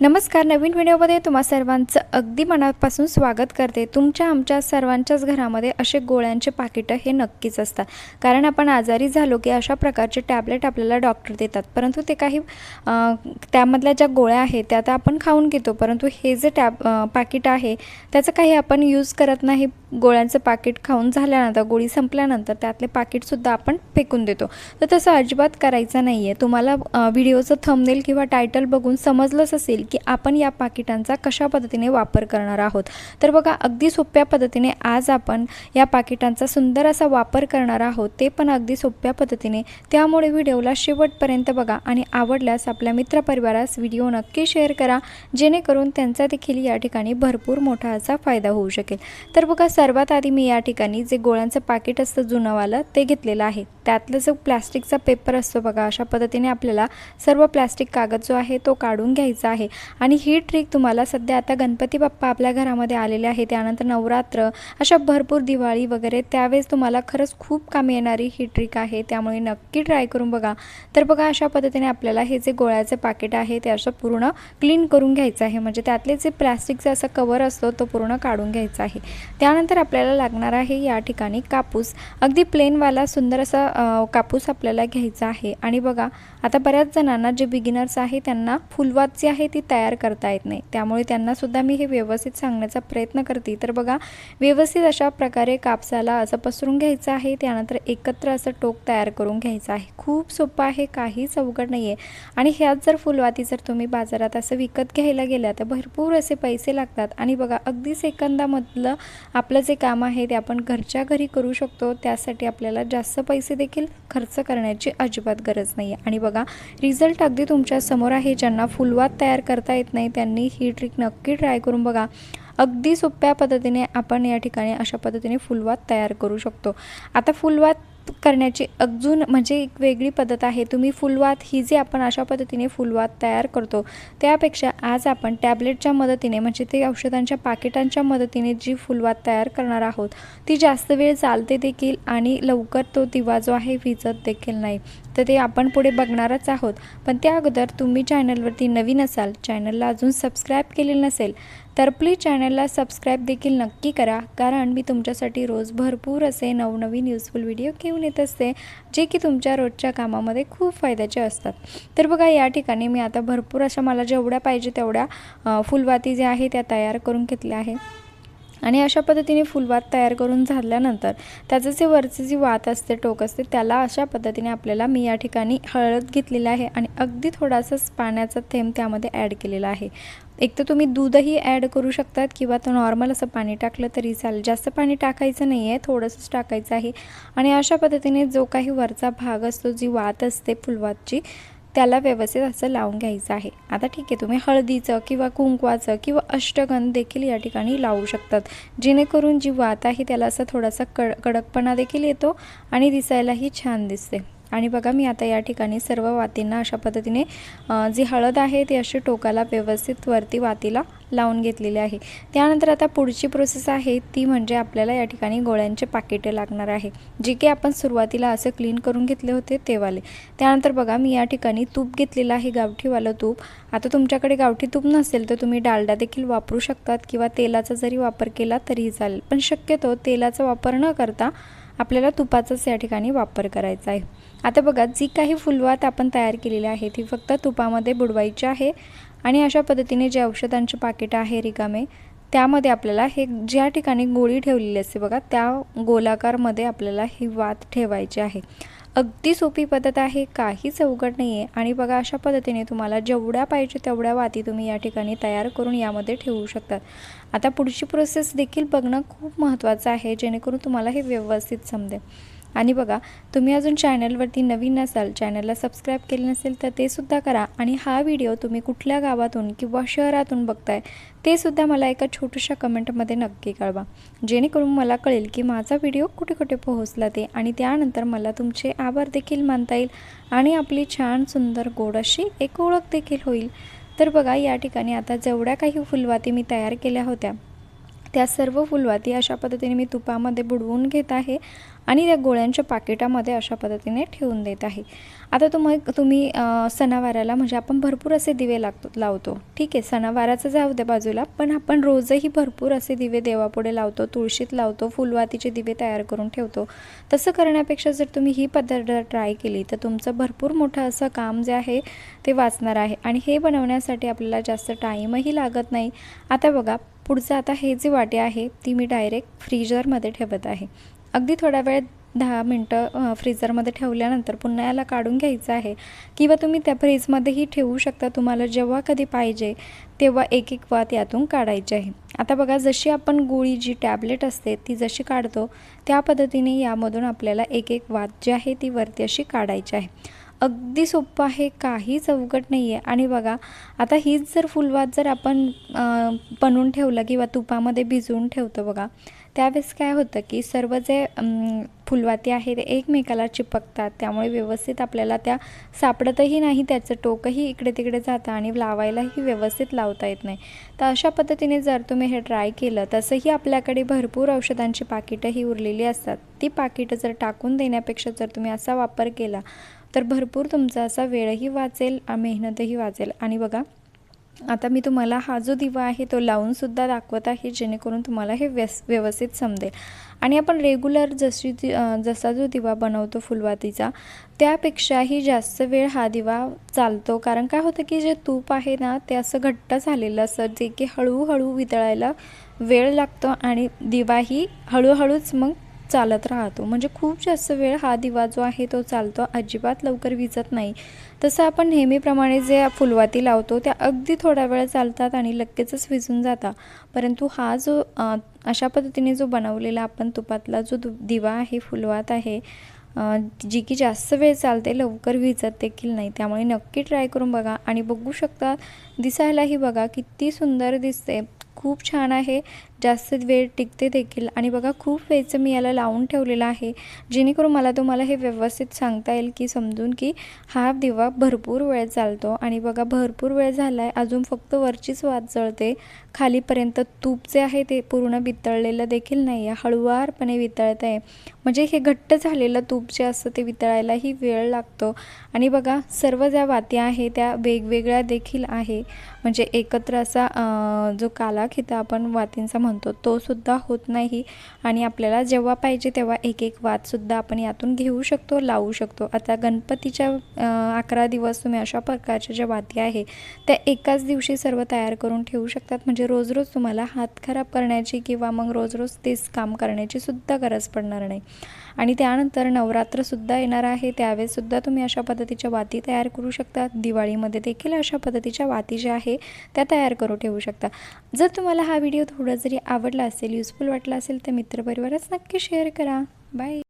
नमस्कार नवीन व्हिडिओमध्ये तुम्हा सर्वांचं अगदी मनापासून स्वागत करते. तुमच्या आमच्या सर्वांच्याच घरामध्ये असे गोळ्यांचे पाकिटं हे नक्कीच असतात. कारण आपण आजारी झालो की अशा प्रकारचे टॅबलेट आपल्याला डॉक्टर देतात. परंतु ते काही त्यामधल्या ज्या गोळ्या आहेत त्या आता आपण खाऊन घेतो. परंतु हे जे टॅब पाकिट आहे त्याचं काही आपण यूज करत नाही. गोळ्यांचं पाकिट खाऊन झाल्यानंतर गोळी संपल्यानंतर त्यातले पाकिटसुद्धा आपण फेकून देतो. तर तसं अजिबात करायचं नाही आहे तुम्हाला व्हिडिओचं थंबनेल किंवा टायटल बघून समजलंच असेल की आपण या पाकिटांचा कशा पद्धतीने वापर करणार आहोत. तर बघा अगदी सोप्या पद्धतीने आज आपण या पाकिटांचा सुंदर असा वापर करणार आहोत ते पण अगदी सोप्या पद्धतीने. त्यामुळे व्हिडिओला शेवटपर्यंत बघा आणि आवडल्यास आपल्या मित्रपरिवारास व्हिडिओ नक्की शेअर करा जेणेकरून त्यांचा देखील या ठिकाणी भरपूर मोठा असा फायदा होऊ शकेल. तर बघा सर्वात आधी मी या ठिकाणी जे गोळ्यांचं पाकिट असतं जुनंवालं ते घेतलेलं आहे. त्यातलं जो प्लॅस्टिकचा पेपर असतो बघा अशा पद्धतीने आपल्याला सर्व प्लॅस्टिक कागद जो आहे तो काढून घ्यायचा आहे. आणि ही ट्रिक तुम्हाला सध्या आता गणपती बाप्पा आपल्या घरामध्ये आलेले आहे त्यानंतर नवरात्र अशा भरपूर दिवाळी वगैरे त्यावेळेस तुम्हाला खरंच खूप कामी येणारी ही ट्रिक आहे. त्यामुळे नक्की ट्राय करून बघा. तर बघा अशा पद्धतीने आपल्याला हे जे गोळ्याचं पाकिट आहे ते असं पूर्ण क्लीन करून घ्यायचं आहे. म्हणजे त्यातले जे प्लॅस्टिकचा असं कवर असतो तो पूर्ण काढून घ्यायचा आहे. त्यानंतर आपल्याला लागणार आहे या ठिकाणी कापूस. अगदी प्लेनवाला सुंदर असा कापूस आपल्याला घ्यायचा आहे. आणि बघा आता बऱ्याच जणांना जे बिगिनर्स आहे त्यांना फुलवात जी आहे ती तयार करता येत नाही. त्यामुळे त्यांनासुद्धा मी हे व्यवस्थित सांगण्याचा प्रयत्न करते. तर बघा व्यवस्थित अशा प्रकारे कापसाला असं पसरून घ्यायचं आहे त्यानंतर एकत्र असं टोक तयार करून घ्यायचं आहे. खूप सोपं आहे काहीच अवघड नाही आहे आणि ह्याच जर फुलवाती जर तुम्ही बाजारात असं विकत घ्यायला गेल्या तर भरपूर असे पैसे लागतात. आणि बघा अगदी सेकंदामधलं आपलं जे काम आहे ते आपण घरच्या घरी करू शकतो. त्यासाठी आपल्याला जास्त पैसे देखील देखील खर्च करण्याची अजिबात गरज नाही आहे आणि बघा रिझल्ट अगदी तुमच्यासमोर आहे. ज्यांना फुलवात तयार करता येत नाही त्यांनी ही ट्रिक नक्की ट्राय करून बघा. अगदी सोप्या पद्धतीने आपण या ठिकाणी अशा पद्धतीने फुलवात तयार करू शकतो. आता फुलवात करण्याची अजून म्हणजे एक वेगळी पद्धत आहे. तुम्ही फुलवात ही जी आपण अशा पद्धतीने फुलवात तयार करतो त्यापेक्षा आज आपण टॅबलेटच्या मदतीने म्हणजे ते औषधांच्या पाकिटांच्या मदतीने जी फुलवात तयार करणार आहोत ती जास्त वेळ चालते देखील आणि लवकर तो दिवा जो आहे विजत देखील नाही. तर ते आपण पुढे बघणारच आहोत. पण त्या अगोदर तुम्ही चॅनलवरती नवीन असाल चॅनलला अजून सबस्क्राईब केलेलं नसेल तर प्लीज चॅनलला सबस्क्राईब देखील नक्की करा. कारण मी तुमच्यासाठी रोज भरपूर असे नवनवीन युजफुल व्हिडिओ घेऊन येत असते जे की तुमच्या रोजच्या कामामध्ये खूप फायद्याचे असतात. तर बघा या ठिकाणी मी आता भरपूर अशा मला जेवढ्या पाहिजे तेवढ्या फुलवाती ज्या आहे त्या तयार करून घेतल्या आहे आणि अशा पद्धतीने फुलवात तयार करून झाल्यानंतर त्याचं जे वरचे जी वात असते टोक असते त्याला अशा पद्धतीने आपल्याला मी या ठिकाणी हळद घेतलेला आहे आणि अगदी थोडासाच पाण्याचा थेंब त्यामध्ये ॲड केलेला आहे. एक तर तुम्ही दूधही ॲड करू शकतात किंवा तो नॉर्मल असं पाणी टाकलं तरी चालेल. जास्त पाणी टाकायचं नाही आहे थोडंसंच टाकायचं आहे. आणि अशा पद्धतीने जो काही वरचा भाग असतो जी वात असते फुलवातची त्याला व्यवस्थित असं लावून घ्यायचं आहे. आता ठीक आहे तुम्ही हळदीचं किंवा कुंकवाचं किंवा अष्टगंध देखील या ठिकाणी लावू शकतात. जेणेकरून जी वात आहे त्याला असं थोडासा कड कडकपणा देखील येतो आणि दिसायलाही छान दिसते. आणि बघा मी आता या ठिकाणी सर्व वातींना अशा पद्धतीने जी हळद आहे ती अशी टोकाला व्यवस्थित वरती वातीला लावून घेतलेली आहे. त्यानंतर आता पुढची प्रोसेस आहे ती म्हणजे आपल्याला या ठिकाणी गोळ्यांचे पाकिटे लागणार आहे. जे की आपण सुरुवातीला असं क्लीन करून घेतले होते तेवाले. त्यानंतर बघा मी या ठिकाणी तूप घेतलेलं आहे गावठीवालं तूप. आता तुमच्याकडे गावठी तूप नसेल तर तुम्ही डालडा देखील वापरू शकतात किंवा तेलाचा जरी वापर केला तरीही चालेल. पण शक्यतो तेलाचा वापर न करता आपल्याला तुपाचाच या ठिकाणी वापर करायचा आहे. आता बघा जी काही फुलवात आपण तयार केलेली आहे ती फक्त तुपामध्ये बुडवायची आहे आणि अशा पद्धतीने जे औषधांचे पाकिटं आहे रिकामे त्यामध्ये आपल्याला हे ज्या ठिकाणी गोळी ठेवलेली असते बघा त्या गोलाकारमध्ये आपल्याला ही वात ठेवायची आहे. अगदी सोपी पद्धत आहे काहीच अवघड नाही आहे आणि बघा अशा पद्धतीने तुम्हाला जेवढ्या पाहिजे तेवढ्या वाती तुम्ही या ठिकाणी तयार करून यामध्ये ठेवू शकतात. आता पुढची प्रोसेस देखील बघणं खूप महत्त्वाचं आहे जेणेकरून तुम्हाला हे व्यवस्थित समजेल. आणि बघा तुम्ही अजून चॅनलवरती नवीन असाल चॅनलला सबस्क्राईब केले नसेल तर ते सुद्धा करा. आणि हा व्हिडिओ तुम्ही कुठल्या गावातून किंवा शहरातून बघताय ते सुद्धा मला एका छोट्याशा कमेंटमध्ये नक्की कळवा. जेणेकरून मला कळेल की माझा व्हिडिओ कुठे कुठे पोहोचला ते. आणि त्यानंतर मला तुमचे आभार देखील मानता येईल आणि आपली छान सुंदर गोड अशी एक ओळख देखील होईल. तर बघा या ठिकाणी आता जेवढ्या काही फुलवाती मी तयार केल्या होत्या त्या सर्व फुलवाती अशा पद्धतीने मी तुपामध्ये बुडवून घेत आहे आणि त्या गोळ्यांच्या पाकिटामध्ये अशा पद्धतीने ठेवून देत आहे. आता तुम तुम्ही सणावाराला म्हणजे आपण भरपूर असे दिवे लागतो लावतो. ठीक आहे सणावाराचं जाऊ द्या बाजूला पण आपण रोजही भरपूर असे दिवे देवापुढे लावतो तुळशीत लावतो फुलवातीचे दिवे तयार करून ठेवतो. तसं करण्यापेक्षा जर तुम्ही ही पद्धत ट्राय केली तर तुमचं भरपूर मोठं असं काम जे आहे ते वाचणार आहे. आणि हे बनवण्यासाठी आपल्याला जास्त टाईमही लागत नाही. आता बघा पुढचं आता हे जी वाटी आहे ती मी डायरेक्ट फ्रीजरमध्ये ठेवत आहे. अगदी थोड्या वेळ दहा मिनटं फ्रीजरमध्ये ठेवल्यानंतर पुन्हा याला काढून घ्यायचं आहे. किंवा तुम्ही त्या फ्रीजमध्येही ठेवू शकता. तुम्हाला जेव्हा कधी पाहिजे तेव्हा एक एक वात यातून काढायची आहे. आता बघा जशी आपण गोळी जी टॅबलेट असते ती जशी काढतो त्या पद्धतीने यामधून आपल्याला एक एक वात जी आहे ती वरती अशी काढायची आहे. अगदी सोपं आहे काहीच अवघड नाही आहे आणि बघा आता हीच जर फुलवात जर आपण बनवून ठेवलं किंवा तुपामध्ये भिजवून ठेवतो बघा त्यावेळेस काय होतं की सर्व जे फुलवाती आहे ते एकमेकाला चिपकतात. त्यामुळे व्यवस्थित आपल्याला त्या सापडतही नाही त्याचं टोकही इकडे तिकडे जातं आणि लावायलाही व्यवस्थित लावता येत नाही. तर अशा पद्धतीने जर तुम्ही हे ट्राय केलं तसंही आपल्याकडे भरपूर औषधांची पाकिटंही उरलेली असतात. ती पाकिटं जर टाकून देण्यापेक्षा जर तुम्ही असा वापर केला तर भरपूर तुमचा असा वेळही वाचेल मेहनतही वाचेल. आणि बघा आता मी तुम्हाला हा जो दिवा आहे तो लावूनसुद्धा दाखवत आहे जेणेकरून तुम्हाला हे व्यस व्यवस्थित समजेल. आणि आपण रेग्युलर जशी जसा जो दिवा बनवतो फुलवातीचा त्यापेक्षाही जास्त वेळ हा दिवा चालतो. कारण काय होतं की जे तूप आहे ना ते असं घट्ट झालेलं असं जे की हळूहळू वितळायला वेळ लागतो आणि दिवाही हळूहळूच मग चालत राहतो. म्हणजे खूप जास्त वेळ हा दिवा जो आहे तो चालतो. अजिबात लवकर विजत नाही. तसं आपण नेहमीप्रमाणे जे फुलवाती लावतो त्या अगदी थोडा वेळ चालतात आणि लगेचच विजून जातात परंतु हा जो अशा पद्धतीने जो बनवलेला आपण तुपातला जो दु- दिवा आहे फुलवात आहे जी की जास्त वेळ चालते लवकर विजत देखील नाही. त्यामुळे नक्की ट्राय करून बघा आणि बघू शकता दिसायलाही बघा किती सुंदर दिसते. खूप छान आहे. जास्त वेळ टिकते देखील. आणि बघा खूप वेळचं मी याला लावून ठेवलेलं आहे. जेणेकरून मला तुम्हाला हे व्यवस्थित सांगता येईल की समजून की हा दिवा भरपूर वेळ चालतो. आणि बघा भरपूर वेळ झाला आहे अजून फक्त वरचीच वात जळते. खालीपर्यंत तूप जे आहे ते पूर्ण वितळलेलं देखील नाही आहे हळुवारपणे वितळत आहे. म्हणजे हे घट्ट झालेलं तूप जे असतं ते वितळायलाही वेळ लागतो. आणि बघा सर्व ज्या वाती आहे त्या वेगवेगळ्या देखील आहे. म्हणजे एकत्र असा जो काला कालाखिता आपण वातींचा म्हणतो तो सुद्धा होत नाही. आणि आपल्याला जेव्हा पाहिजे तेव्हा एक एक वादसुद्धा आपण यातून घेऊ शकतो लावू शकतो. आता गणपतीच्या अकरा दिवस तुम्ही अशा प्रकारच्या ज्या वाती आहे त्या एकाच दिवशी सर्व तयार करून ठेवू शकतात. म्हणजे रोज रोज तुम्हाला हात खराब करण्याची किंवा मग रोज रोज तेच काम करण्याची सुद्धा गरज पडणार नाही. आणि त्यानंतर नवरात्रसुद्धा येणार आहे. त्यावेळेससुद्धा तुम्ही अशा पद्धतीच्या वाती तयार करू शकता. दिवाळीमध्ये देखील अशा पद्धतीच्या वाती ज्या आहे त्या तयार करू ठेवू शकता. जर तुम्हाला हा व्हिडिओ थोडा जरी आवडला असेल युजफुल वाटला असेल तर मित्रपरिवारच नक्की शेअर करा. बाय